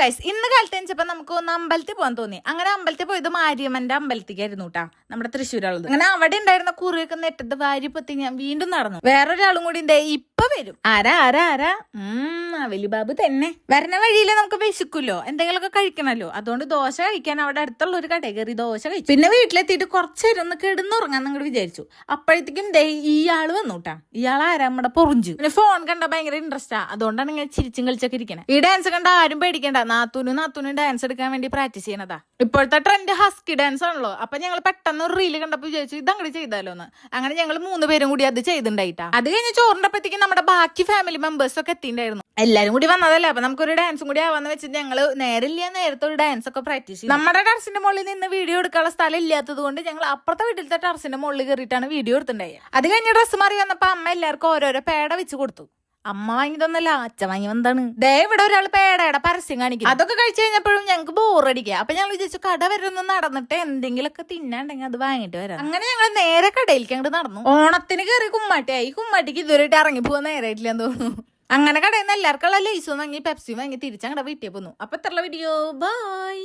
Guys ഇന്ന് കാലത്ത് എണിച്ചപ്പോ നമുക്ക് ഒന്ന് അമ്പലത്തിൽ പോകാൻ തോന്നി. അങ്ങനെ അമ്പലത്തിൽ പോയത് മാരിയമ്മന്റെ അമ്പലത്തിക്കായിരുന്നു കേട്ടാ നമ്മുടെ തൃശ്ശൂരുള്ളത്. അങ്ങനെ അവിടെ ഉണ്ടായിരുന്ന കുറിയൊക്കെ വാരി പൊത്തി ഞാൻ വീണ്ടും നടന്നു. വേറൊരാളും കൂടി ഉണ്ട് വരും. ആരാ ആരാ ആരാ ഉം വലിബാബു തന്നെ. വരുന്ന വഴിയിൽ നമുക്ക് എന്തെങ്കിലും എന്തെങ്കിലുമൊക്കെ കഴിക്കണല്ലോ. അതുകൊണ്ട് ദോശ കഴിക്കാൻ അവിടെ അടുത്തുള്ള ഒരു കടയിൽ കയറി ദോശ കഴിച്ചു. പിന്നെ വീട്ടിലെത്തിയിട്ട് കുറച്ചേരം ഒന്ന് കിടന്നുറങ്ങാൻ നിങ്ങൾ വിചാരിച്ചു. അപ്പോഴത്തേക്കും ദേ ഇയാൾ വന്നുട്ടാ. ഇയാൾ ആരാ? നമ്മുടെ പൊറിഞ്ചു. പിന്നെ ഫോൺ കണ്ട ഭയങ്കര ഇൻട്രസ്റ്റാ അതുകൊണ്ടാണ് ഇങ്ങനെ ചിരിച്ചും കളിച്ചൊക്കെ ഇരിക്കണേ. ഈ ഡാൻസ് കണ്ട ആരും പേടിക്കണ്ട. നാത്തൂനും നാത്തൂനും ഡാൻസ് എടുക്കാൻ വേണ്ടി പ്രാക്ടീസ് ചെയ്യണതാ. ഇപ്പോഴത്തെ ട്രെൻഡ് ഹസ്കി ഡാൻസ് ആണല്ലോ. അപ്പൊ ഞങ്ങൾ പെട്ടെന്ന് ഒരു റീൽ കണ്ടപ്പോ വിചാരിച്ചു ഇത് അങ്ങനെ ചെയ്താലോന്ന്. അങ്ങനെ ഞങ്ങൾ മൂന്ന് പേരും കൂടി അത് ചെയ്തിട്ടുണ്ടായിട്ടാ അത് കഴിഞ്ഞ് ചോറിനപ്പത്തേക്ക് നമ്മുടെ ബാക്കി ഫാമിലി മെമ്പേഴ്സ് ഒക്കെ എത്തിണ്ടായിരുന്നു എല്ലാരും കൂടി വന്നതല്ലേ? അപ്പൊ നമുക്കൊരു ഡാൻസും കൂടി ആവാന്ന് വെച്ചിട്ട് ഞങ്ങൾ നേരില്ല നേരത്തെ ഒരു ഡാൻസ് ഒക്കെ പ്രാക്ടീസ് ചെയ്തു. നമ്മുടെ ടെറസിന്റെ മുകളിൽ നിന്ന് വീഡിയോ എടുക്കാനുള്ള സ്ഥലം ഇല്ലാത്തത് കൊണ്ട് ഞങ്ങൾ അപ്പുറത്തെ വീട്ടിലത്തെ ടെറസിന്റെ മുകളിൽ കയറിയിട്ടാണ് വീഡിയോ എടുത്തിട്ടുണ്ടായത്. അത് കഴിഞ്ഞ ഡ്രസ്സ് മാറി വന്നപ്പോ അമ്മ എല്ലാവർക്കും ഓരോരോ പേട വെച്ച് കൊടുത്തു. അമ്മ വാങ്ങിയതൊന്നല്ല അച്ഛൻ വാങ്ങി വന്നതാണ് ദേ ഇവിടെ ഒരാൾ പേടയുടെ പരസ്യം കാണിക്കും അതൊക്കെ കഴിച്ചു കഴിഞ്ഞപ്പോഴും ഞങ്ങൾക്ക് ബോറടിക്കുക അപ്പൊ ഞങ്ങൾ വിചാരിച്ചു കട വരെ ഒന്ന് നടന്നിട്ട് എന്തെങ്കിലുമൊക്കെ തിന്നാണ്ടെങ്കിൽ അത് വാങ്ങിട്ട് വരാം. അങ്ങനെ ഞങ്ങൾ നേരെ കടയിലേക്ക് അങ്ങോട്ട് നടന്നു. ഓണത്തിന് കയറി കുമ്മാട്ടിയായി. കുമ്മാട്ടിക്ക് ഇതുവരെയായിട്ട് ഇറങ്ങി പോകാൻ നേരായിട്ടില്ലെന്ന് തോന്നുന്നു. അങ്ങനെ കടയിൽ നിന്ന് എല്ലാവർക്കുള്ള ലൈസും വാങ്ങി പെപ്സിയും വാങ്ങി തിരിച്ചങ്ങടെ വീട്ടിൽ പോന്നു. അപ്പൊ എത്ര വീഡിയോ ബൈ